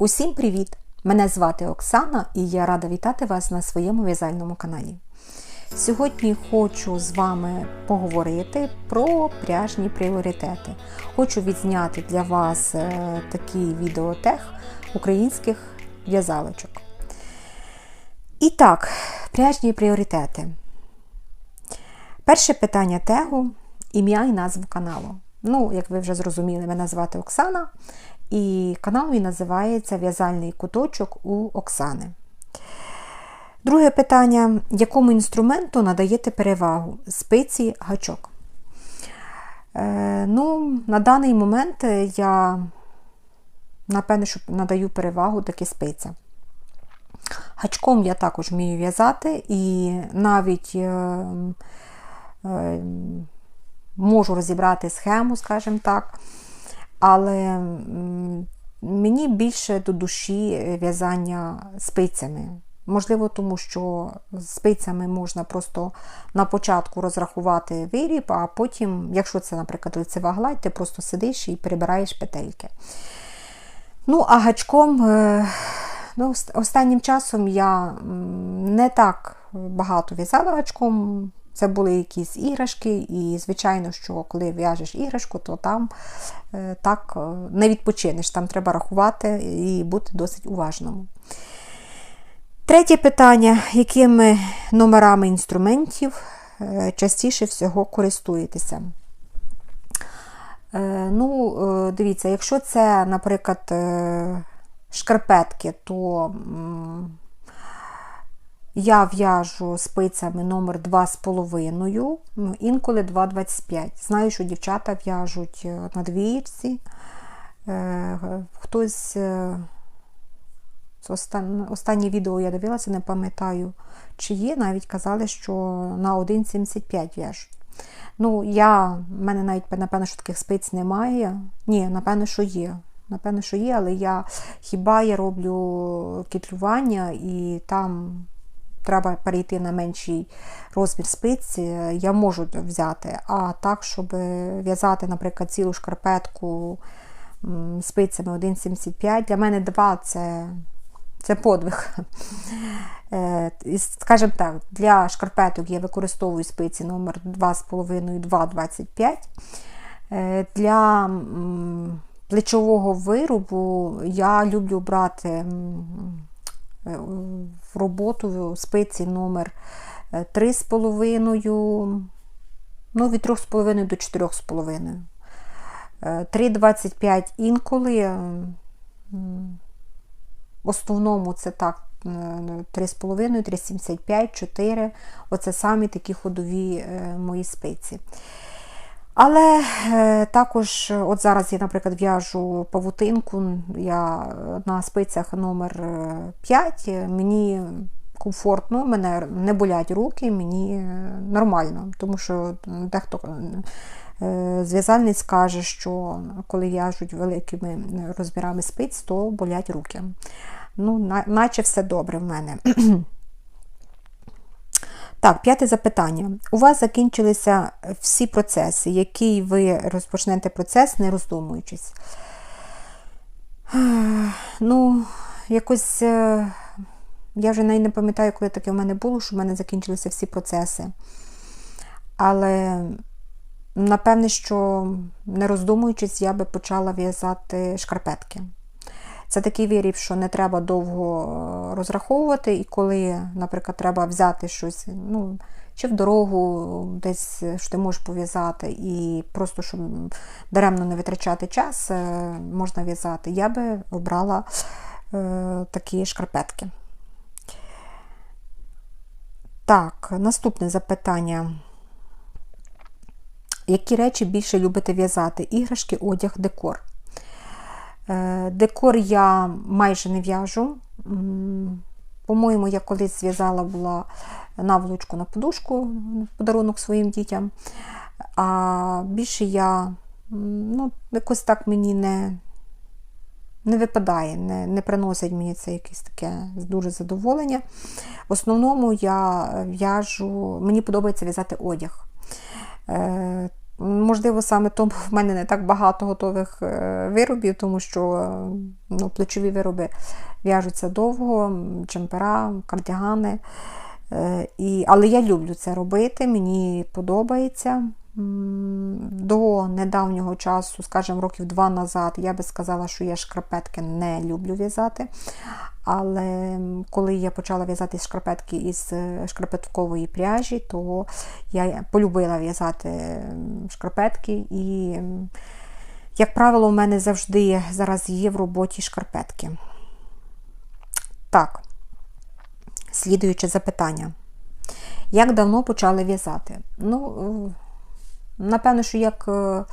Усім привіт! Мене звати Оксана і я рада вітати вас на своєму в'язальному каналі. Сьогодні хочу з вами поговорити про пряжні пріоритети. Хочу відзняти для вас е, такий відеотех українських в'язалочок. І так, пряжні пріоритети. Перше питання тегу ім'я і назву каналу. Ну, як ви вже зрозуміли, мене звати Оксана, і канал мій називається В'язальний куточок у Оксани. Друге питання: якому інструменту надаєте перевагу? Спиці гачок. Е, ну, На даний момент я, напевне, що надаю перевагу таки спицям. Гачком я також вмію в'язати і навіть е, е, можу розібрати схему, скажімо так. Але мені більше до душі в'язання спицями. Можливо, тому що спицями можна просто на початку розрахувати виріб, а потім, якщо це, наприклад, лицева гладь, ти просто сидиш і перебираєш петельки. Ну, а гачком, ну, останнім часом я не так багато в'язала гачком. Це були якісь іграшки, і, звичайно, що коли в'яжеш іграшку, то там е, так е, не відпочинеш, там треба рахувати і бути досить уважним. Третє питання: якими номерами інструментів е, частіше всього користуєтеся? Ну, Дивіться, якщо це, наприклад, шкарпетки, то я в'яжу спицями номер 2,5, інколи 2,25. Знаю, що дівчата в'яжуть е, на двієчці. Е, хтось е, останнє відео я дивилася, не пам'ятаю, чи є, навіть казали, що на 1,75 в'яжуть. Ну, я, в мене навіть, напевно, що таких спиць немає. Ні, напевно, що є. Напевно, що є, але я хіба я роблю кітлювання і там треба перейти на менший розмір спиці, я можу взяти. А так, щоб в'язати, наприклад, цілу шкарпетку спицями 1,75, для мене 2 це це подвиг. Е, скажімо так, для шкарпеток я використовую спиці номер 2,5 і 2,25. Е, для плечового виробу я люблю брати Е, в роботу спиці номер 3,5, е, ну, від 3,5 до 4,5. 3,25 е, інколи. В основному це так 3,5, 3,75, 4. Оце самі такі ходові мої спиці. Але е, також, от зараз я, наприклад, в'яжу павутинку, я на спицях номер 5 е, мені комфортно, мене не болять руки, мені нормально, тому що дехто е, зв'язальниць каже, що коли в'яжуть великими розмірами спиць, то болять руки. Ну, Наче все добре в мене. Так, п'яте запитання. У вас закінчилися всі процеси, який ви розпочнете процес, не роздумуючись. Ну, якось, е, я вже навіть не пам'ятаю, коли таке в мене було, що в мене закінчилися всі процеси. Але, напевне, що не роздумуючись, я би почала в'язати шкарпетки. Це такий виріб, що не треба довго е, розраховувати, і коли, наприклад, треба взяти щось, ну, чи в дорогу, десь що ти можеш пов'язати, і просто щоб даремно не витрачати час, е, можна в'язати, я би обрала е, такі шкарпетки. Так, наступне запитання. Які речі більше любите в'язати? Іграшки, одяг, декор? Е, декор я майже не в'яжу. По-моєму, я колись зв'язала була наволочку на подушку в подарунок своїм дітям. А більше я ну, якось так мені не не випадає, не не приносить мені це якесь таке дуже задоволення. В основному я в'яжу, мені подобається в'язати одяг. Можливо, саме тому в мене не так багато готових е, виробів, тому що е, ну, плечові вироби в'яжуться довго, чемпера, кардігани. Е, І, але я люблю це робити, мені подобається. До недавнього часу, скажімо, років два назад, я би сказала, що я шкарпетки не люблю в'язати. Але коли я почала в'язати шкарпетки із е, шкарпеткової пряжі, то я полюбила в'язати шкарпетки. І, як правило, у мене завжди зараз є в роботі шкарпетки. Так, слідуюче запитання. Як давно почали в'язати? Ну, напевно, що як е,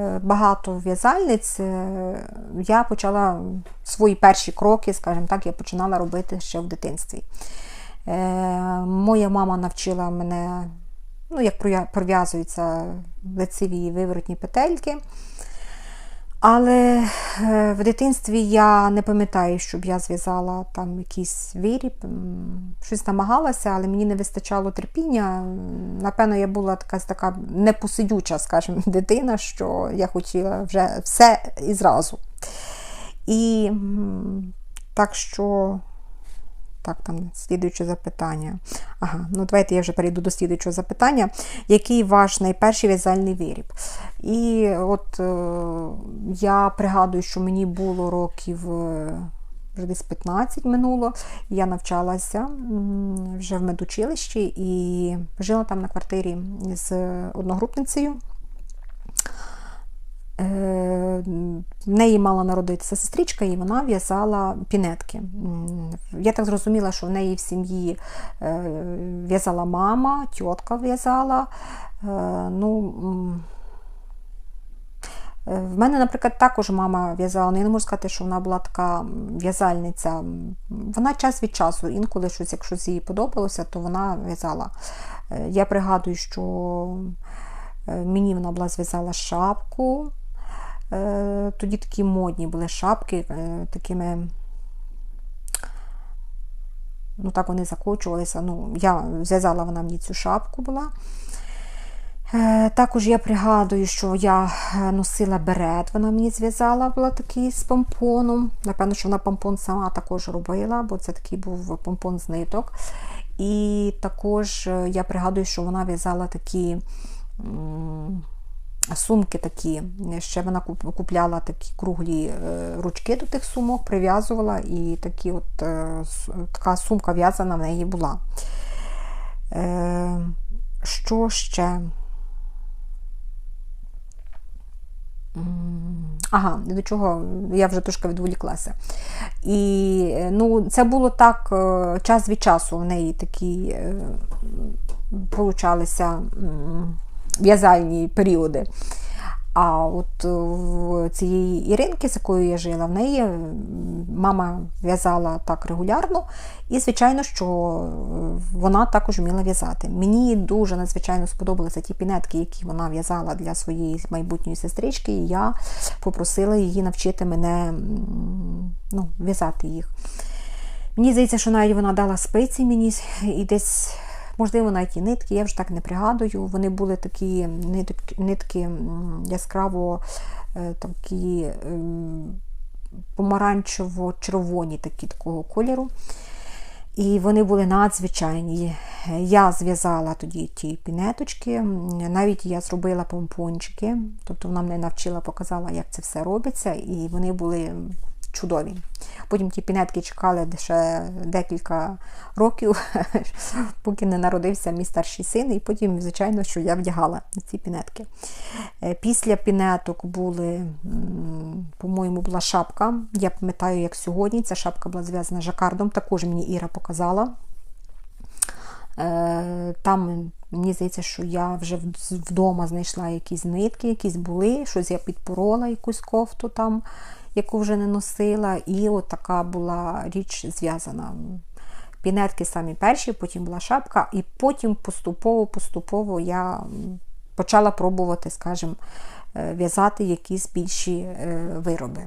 е, багато в'язальниць, е, я почала свої перші кроки, скажімо так, я починала робити ще в дитинстві. Моя мама навчила мене, ну, як пров'я- пров'язуються лицеві виворотні петельки. Але е, в дитинстві я не пам'ятаю, щоб я зв'язала там якийсь виріб, щось намагалася, але мені не вистачало терпіння. Напевно, я була така, така непосидюча, скажімо, дитина, що я хотіла вже все і зразу. І так що. Так, там слідуюче запитання. Ага, ну давайте я вже перейду до слідуючого запитання. Який ваш найперший в'язальний виріб? І от е, я пригадую, що мені було років е, вже десь 15 минуло. Я навчалася вже в медучилищі і жила там на квартирі з одногрупницею. Е, В неї мала народитися сестричка, і вона в'язала пінетки. Я так зрозуміла, що в неї в сім'ї е, в'язала мама, тітка в'язала. Е, Ну, в мене, наприклад, також мама в'язала, я не можу сказати, що вона була така в'язальниця. Вона час від часу, інколи щось, якщо їй подобалося, то вона в'язала. Я пригадую, що мені вона була зв'язала шапку. Е, Тоді такі модні були шапки е, такими. Ну, так вони закочувалися. Ну, я зв'язала вона мені цю шапку була. Е, Також я пригадую, що я носила берет, вона мені зв'язала, була такий з помпоном. Напевно, що вона помпон сама також робила, бо це такий був помпон з ниток. І також я пригадую, що вона в'язала такі сумки такі. Ще вона купляла такі круглі е, ручки до тих сумок, прив'язувала, і такі от, е, така сумка в'язана в неї була. Е, Що ще? Ага, до чого я вже трошки відволіклася. І ну, це було так, час від часу в неї такі получалися в'язальні періоди. А от е, в цієї Іринки, з якою я жила, в неї мама в'язала так регулярно, і, звичайно, що е, вона також вміла в'язати. Мені дуже надзвичайно сподобалися ті пінетки, які вона в'язала для своєї майбутньої сестрички, і я попросила її навчити мене ну, в'язати їх. Мені здається, що навіть вона дала спиці мені і десь, можливо, навіть і нитки, я вже так не пригадую. Вони були такі нитки, яскраво е, такі ем, помаранчево-червоні такі такого кольору. І вони були надзвичайні. Я зв'язала тоді ті пінеточки, навіть я зробила помпончики, тобто вона мене навчила, показала, як це все робиться, і вони були чудові. Потім ті пінетки чекали ще декілька років, поки не народився мій старший син, і потім, звичайно, що я вдягала ці пінетки. Е, Після пінеток були, по-моєму, була шапка. Я пам'ятаю, як сьогодні. Ця шапка була зв'язана жакардом, також мені Іра показала. Е, Там мені здається, що я вже вдома знайшла якісь нитки, якісь були, щось я підпорола, якусь кофту там, яку вже не носила. І от така була річ зв'язана. Пінетки самі перші, потім була шапка, і потім поступово-поступово я почала пробувати, скажімо, е, в'язати якісь більші е, вироби.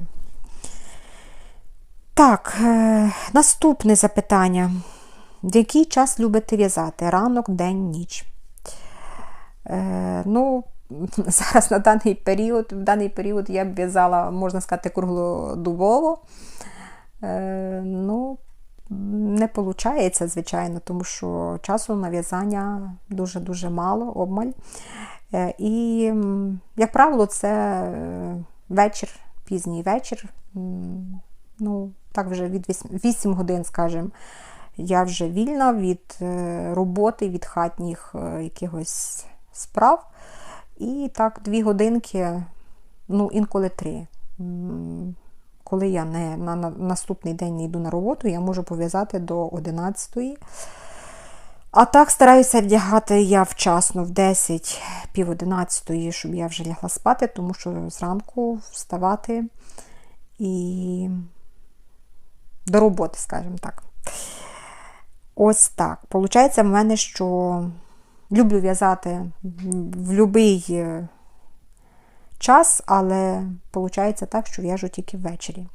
Так, е, наступне запитання. В який час любите в'язати? Ранок, день, ніч? Ну, зараз на даний період, в даний період я б в'язала, можна сказати, круглодубово. Е, ну, не виходить, звичайно, тому що часу на в'язання дуже-дуже мало, обмаль. Е, і, як правило, це е, вечір, пізній вечір. Ну, так вже від 8 годин, скажімо, я вже вільна від е, роботи, від хатніх якихось справ. І так, дві годинки, ну, інколи три. Коли я не на наступний день не йду на роботу, я можу пов'язати до 11 а так стараюся вдягати я вчасно в 10 пів 11, щоб я вже лягла спати, тому що зранку вставати і до роботи, скажімо так. Ось так. Получається в мене, що люблю в'язати в будь-який час, але виходить так, що в'яжу тільки ввечері.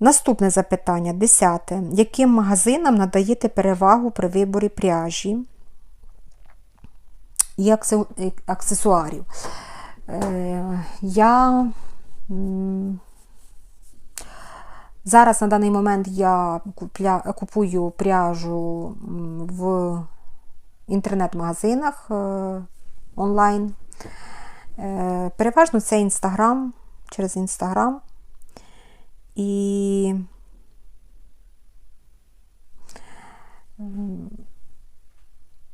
Наступне запитання, десяте. Яким магазинам надаєте перевагу при виборі пряжі і аксесуарів? Е, я зараз на даний момент я купую пряжу в інтернет-магазинах е, онлайн. Е, переважно це Інстаграм, через Інстаграм. І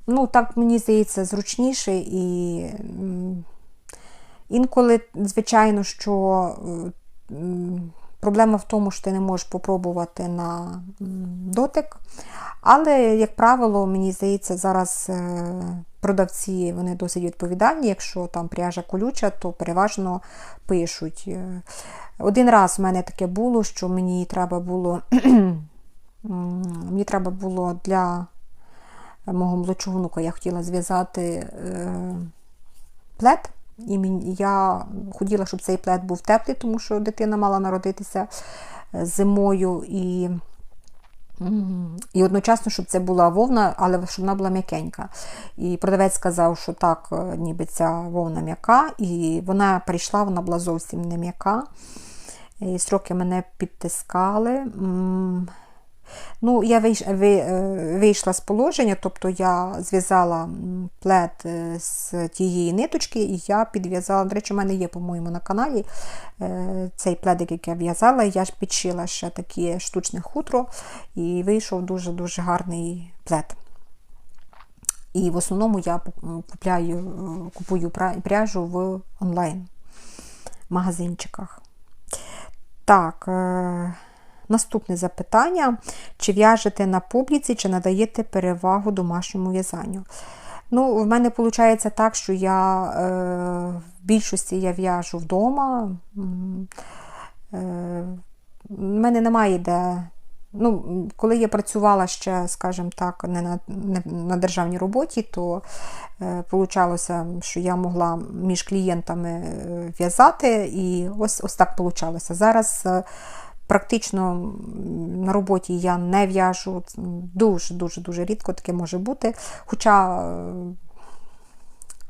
ну, так, мені здається, зручніше і інколи, звичайно, що проблема в тому, що ти не можеш попробувати на дотик. Але, як правило, мені здається, зараз е, продавці вони досить відповідальні. Якщо там пряжа колюча, то переважно пишуть. Е, один раз в мене таке було, що мені треба було мені треба було для мого молодшого я хотіла зв'язати е, плед. І я хотіла, щоб цей плед був теплий, тому що дитина мала народитися е, зимою. І і одночасно, щоб це була вовна, але щоб вона була м'якенька. І продавець сказав, що так, е, ніби ця вовна м'яка, і вона прийшла, вона була зовсім не м'яка. І Строки мене підтискали. Ну, Я е, вийшла з положення, тобто я зв'язала плед е, з тієї ниточки, і я підв'язала, до речі, у мене є, по-моєму, на каналі е, цей пледик, який я в'язала, я ж підшила ще таке штучне хутро, і вийшов дуже-дуже гарний плед. І в основному я купляю, купую пряжу в онлайн-магазинчиках. Так, наступне запитання: чи в'яжете на публіці, чи надаєте перевагу домашньому в'язанню? Ну, В мене виходить так, що я е, в більшості я в'яжу вдома. Е, мене немає де Ну, Коли я працювала ще, скажімо так, не на не на державній роботі, то е, получалося, що я могла між клієнтами е, в'язати, і ось ось так вийшло. Зараз е, практично на роботі я не в'яжу, дуже-дуже дуже рідко таке може бути. Хоча е,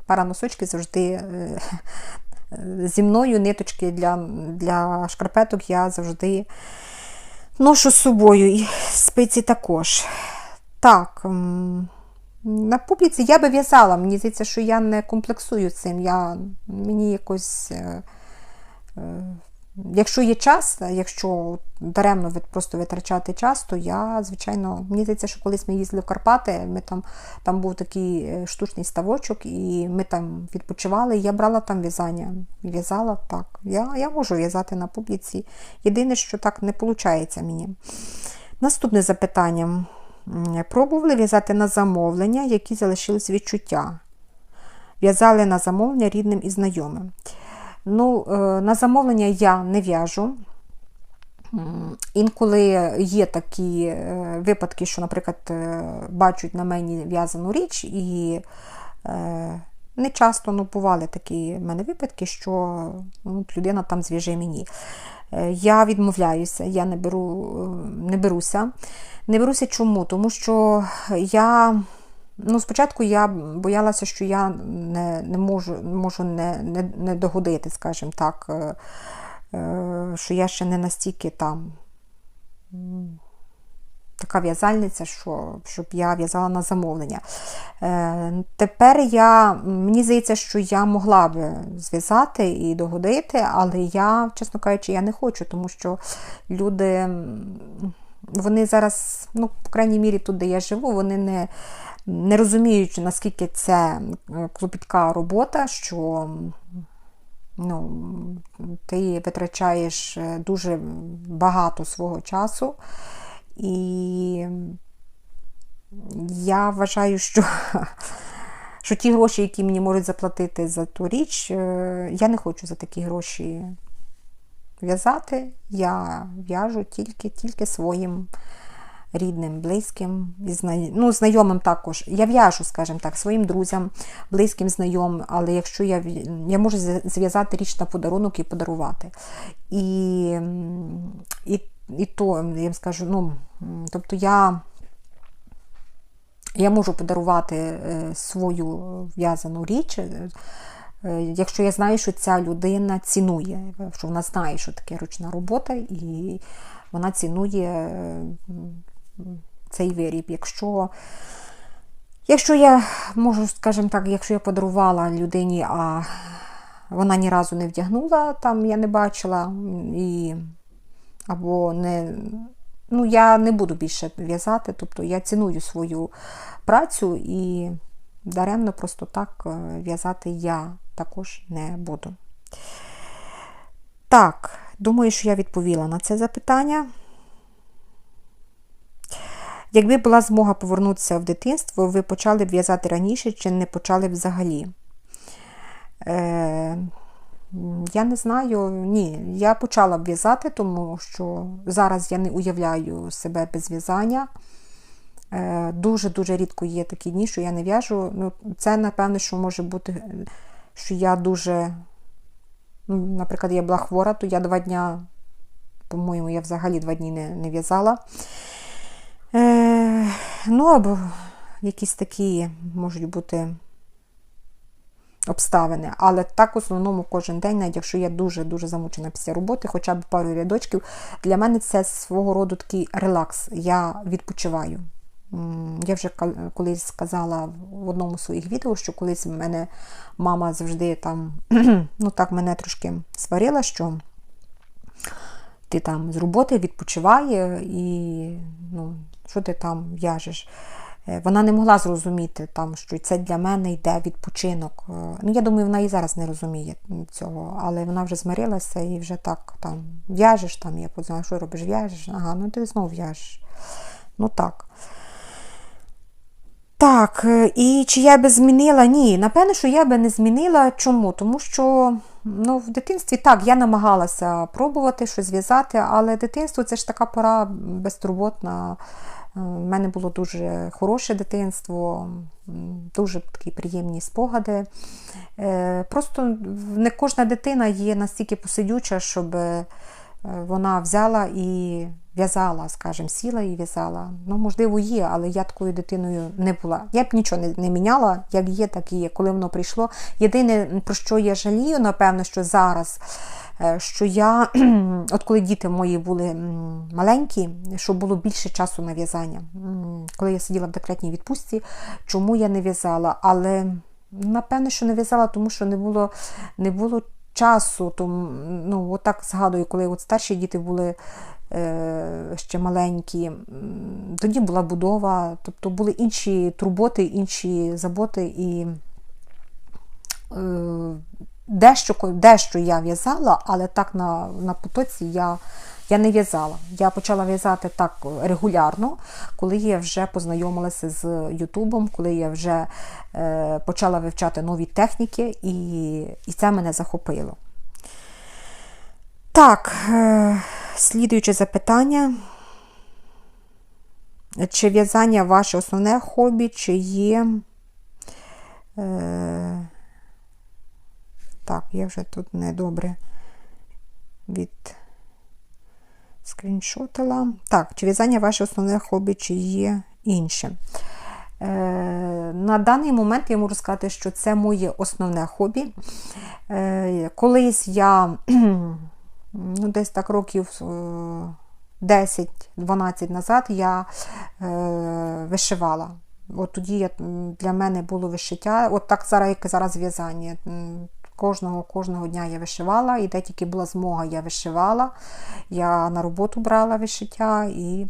пара носочки завжди. Е, Зі мною ниточки для для шкарпеток я завжди Ношу з собою і спиці також. Так, на публіці я би в'язала, мені здається, що я не комплексую цим. Я, Мені якось е, е, Якщо є час, якщо даремно просто витрачати час, то я, звичайно, мені здається, що колись ми їздили в Карпати, ми там там був такий е, штучний ставочок, і ми там відпочивали, я брала там в'язання. В'язала так. Я я можу в'язати на публіці. Єдине, що так не виходить мені. Наступне запитання. Пробували в'язати на замовлення, які залишились відчуття. В'язали на замовлення рідним і знайомим. Ну, е, На замовлення я не в'яжу. Інколи є такі е, випадки, що, наприклад, е, бачать на мені в'язану річ, і не часто ну, бували такі в мене випадки, що ну, людина там зв'яже мені. Я відмовляюся, я не беру, не беруся. Не беруся чому? Тому що я Ну, спочатку я боялася, що я не не можу можу не не, не догодити, скажімо так, е, е, що я ще не настільки там така в'язальниця, що, щоб я в'язала на замовлення. Е, Тепер я, мені здається, що я могла би зв'язати і догодити, але я, чесно кажучи, я не хочу, тому що люди, вони зараз, ну, по крайній мірі, тут, де я живу, вони не. Не розуміючи, наскільки це клопітка робота, що ну, ти витрачаєш дуже багато свого часу. І я вважаю, що що ті гроші, які мені можуть заплатити за ту річ, е, я не хочу за такі гроші в'язати. Я в'яжу тільки тільки своїм рідним, близьким, ну, знайомим також. Я в'яжу, скажімо так, своїм друзям, близьким, знайомим, але якщо я я можу зв'язати річ на подарунок і подарувати. І, і і то, я скажу, ну, тобто я я можу подарувати е, свою в'язану річ, е, е, якщо я знаю, що ця людина цінує, що вона знає, що таке ручна робота, і вона цінує цей виріб. Якщо якщо я можу, скажімо так, якщо я подарувала людині, а вона ні разу не вдягнула, там я не бачила, і або не. Ну, я не буду більше в'язати, тобто я ціную свою працю і даремно просто так е, в'язати я також не буду. Так, думаю, що я відповіла на це запитання. Якби була змога повернутися в дитинство, ви почали б в'язати раніше чи не почали б взагалі? Е, я не знаю, ні. Я почала б в'язати, тому що зараз я не уявляю себе без в'язання. Дуже-дуже рідко є такі дні, що я не в'яжу. Ну, Це, напевне, що може бути, що я дуже, ну, наприклад, я була хвора, то я два дня, по-моєму, я взагалі два дні не не в'язала. Е, Ну, або якісь такі можуть бути обставини. Але так в основному кожен день, навіть якщо я дуже-дуже замучена після роботи, хоча б пару рядочків, для мене це свого роду такий релакс. Я відпочиваю. Я вже колись сказала в одному з своїх відео, що колись в мене мама завжди там, ну так, мене трошки сварила, що ти там з роботи відпочиває і ну, що ти там в'яжеш. Е, вона не могла зрозуміти, там, що це для мене йде відпочинок. Е, ну, Я думаю, вона і зараз не розуміє цього, але вона вже змирилася і вже так там в'яжеш, там, я подзвонила, що робиш, в'яжеш? Ага, ну ти знову в'яжеш. Ну так. Так, е, і чи я би змінила? Ні, напевно, що я би не змінила. Чому? Тому що ну, в дитинстві так, я намагалася пробувати щось зв'язати, але дитинство це ж така пора безтурботна. У мене було дуже хороше дитинство, дуже такі приємні спогади. Е, просто не кожна дитина є настільки посидюча, щоб е, вона взяла і в'язала, скажімо, сіла і в'язала. Ну, можливо, є, але я такою дитиною не була. Я б нічого не, не міняла, як є, так і є, коли воно прийшло. Єдине, про що я жалію, напевно, що зараз. Е, що я, от коли діти мої були маленькі, щоб було більше часу на в'язання. Коли я сиділа в декретній відпустці, чому я не в'язала? Але напевне, що не в'язала, тому що не було не було часу. Тому, ну, отак згадую, коли от старші діти були е, ще маленькі, тоді була будова, тобто були інші турботи, інші заботи і. Е, Дещо дещо я в'язала, але так на на потоці я я не в'язала. Я почала в'язати так регулярно, коли я вже познайомилася з Ютубом, коли я вже е, почала вивчати нові техніки, і і це мене захопило. Так, е, слідуюче запитання. Чи в'язання ваше основне хобі, чи є. Е, так, я вже тут недобре від скріншотила. Так, чи в'язання ваше основне хобі, чи є інше. Е, на даний момент я можу сказати, що це моє основне хобі. Е, колись я ну, десь так років 10-12 назад я вишивала. От тоді я, для мене було вишиття, от так зараз, як зараз в'язання. Кожного кожного дня я вишивала, і де тільки була змога, я вишивала. Я на роботу брала вишиття, і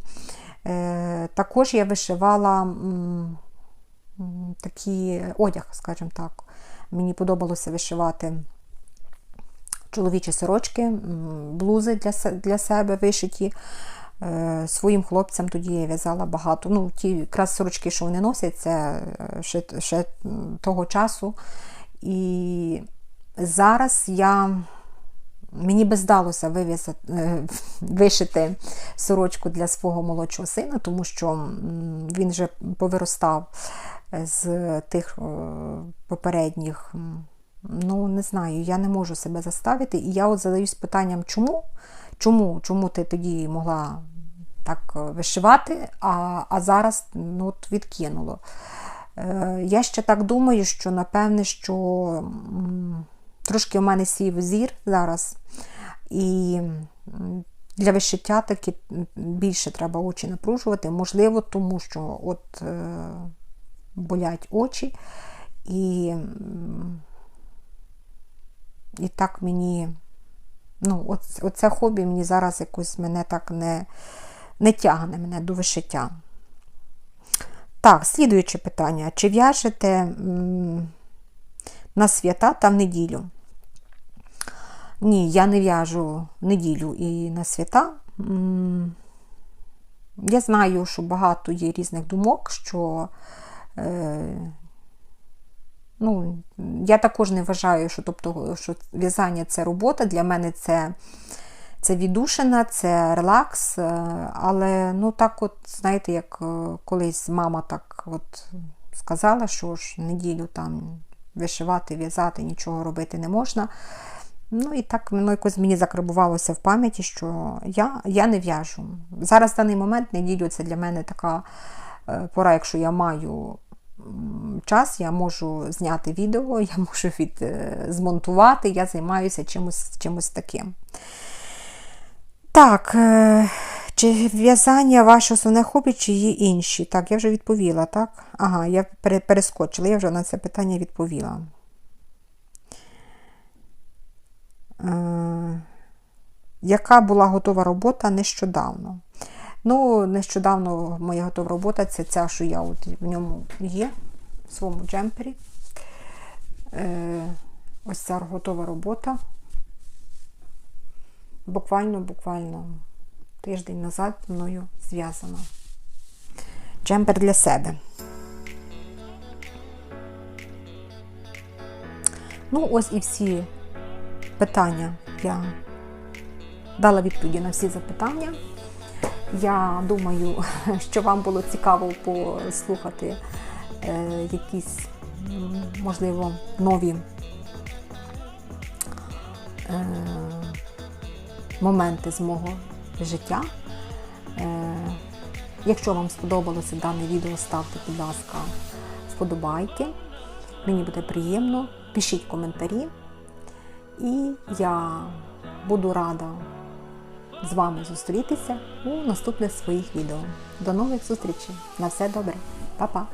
е, також я вишивала м, такий одяг, скажімо так. Мені подобалося вишивати чоловічі сорочки, блузи для для себе вишиті. Е, своїм хлопцям тоді я в'язала багато. Ну, Ті якраз сорочки, що вони носять, це е, ще, ще того часу. І зараз я. Мені би здалося вив'язати, е, вишити сорочку для свого молодшого сина, тому що він вже повиростав з тих попередніх. Ну, не знаю, я не можу себе заставити. І я от задаюсь питанням, чому? Чому Чому ти тоді могла так вишивати, а а зараз ну, от відкинуло? Е, Я ще так думаю, що напевне, що трошки у мене сів зір зараз. І для вишиття таки більше треба очі напружувати. Можливо, тому що от е, болять очі. І і так мені, ну, оце хобі мені зараз якось мене так не не тягне мене до вишиття. Так, слідуюче питання. Чи в'яжете на свята та в неділю? Ні, я не в'яжу неділю і на свята. Я знаю, що багато є різних думок, що е, Ну, Я також не вважаю, що тобто, що в'язання це робота. Для мене це це віддушина, це релакс. Е, але ну так от, знаєте, як е, колись мама так от сказала, що ж неділю там вишивати, в'язати, нічого робити не можна. Ну і так воно якось мені закарбувалося в пам'яті, що я я не в'яжу. Зараз в даний момент неділю це для мене така е, пора, якщо я маю час я можу зняти відео, я можу від, е, змонтувати, я займаюся чимось, чимось таким. Так, е, чи в'язання ваше основне хобі, чи є інші? Так, я вже відповіла, так? Ага, я перескочила, я вже на це питання відповіла. Е, яка була готова робота нещодавно? Ну, нещодавно моя готова робота це ця, що я от в ньому є, в своєму джемпері. Е, Ось ця готова робота. Буквально-буквально тиждень назад мною зв'язана. Джемпер для себе. Ну, ось і всі питання я дала відповіді на всі запитання. Я думаю, що вам було цікаво послухати е, якісь, можливо, нові е, моменти з мого життя. Е, якщо вам сподобалося дане відео, ставте, будь ласка, вподобайки. Мені буде приємно. Пишіть коментарі. І я буду рада з вами зустрітися у наступних своїх відео. До нових зустрічей! На все добре, Па-па!